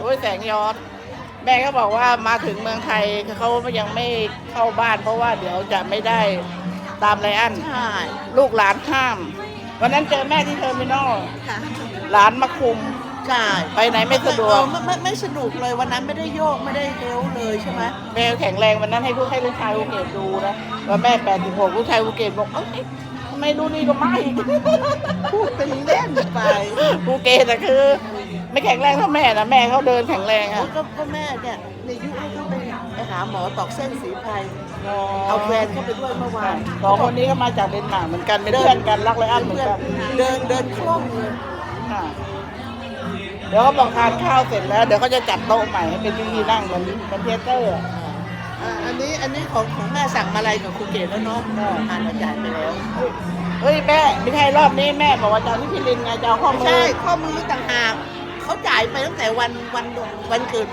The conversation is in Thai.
โอ้ยแสงย้อนแม่ก็บอกว่ามาถึงเมืองไทยเขายังไม่เข้าบ้าน เพราะว่าเดี๋ยวจะไม่ได้ตามไรอัน ใช่ลูกหลานห้าม วันนั้นเจอแม่ที่เทอร์มินอลค่ะหลานมาคุม ใช่ไปไหนไม่สะดวก เออไม่ไม่ไม่สนุกเลยวันนั้นไม่ได้โยกไม่ได้เฮลเลยใช่ไหมแม่แข็งแรงวันนั้นให้ลูกให้ลูกชายภูเก็ตดูนะว่าแม่แปดสิบหกลูกชายภูเก็ตบอกเอ้ยทำไมรู้นี่ก็ไม่ พูดเป็นเล่นไป ภูเก็ตแต่คือ ไม่แข็งแรงเท่าแม่นะแม่เขาเดินแข็งแรงโอ้อะก็ก็แม่เนี่ยในยุคที่เขาไปไปหาหมอตอกเส้นสีไพรเอาแฟนเข้าไปด้วยเมื่อวานสองคนนี้ก็มาจากเดนมาร์กเหมือนกันเป็นเพื่อนกันรักไรอันเหมือนเพื่อนกันเดินเดินคล่องเลยค่ะเดี๋ยวเขาบอกทานข้าวเสร็จแล้ว เดี๋ยวเขาจะจัดโต๊ะใหม่ให้เป็นที่นั่งเหมือนเหมือนเทยเตอร์อะอ่าอันนี้อันนี้ของของแม่สั่งมาอะไรกับครูเกศแล้วเนาะทานมาจ่ายไปแล้ว เฮ้ยแม่ไม่ใช่รอบนี้แม่บอกว่าจะเอาที่พิรินไงจะเอาข้อมือใช่ ข้อมือต่างหาก เขาจ่ายไปตั้งแต่วันวันวันเกิด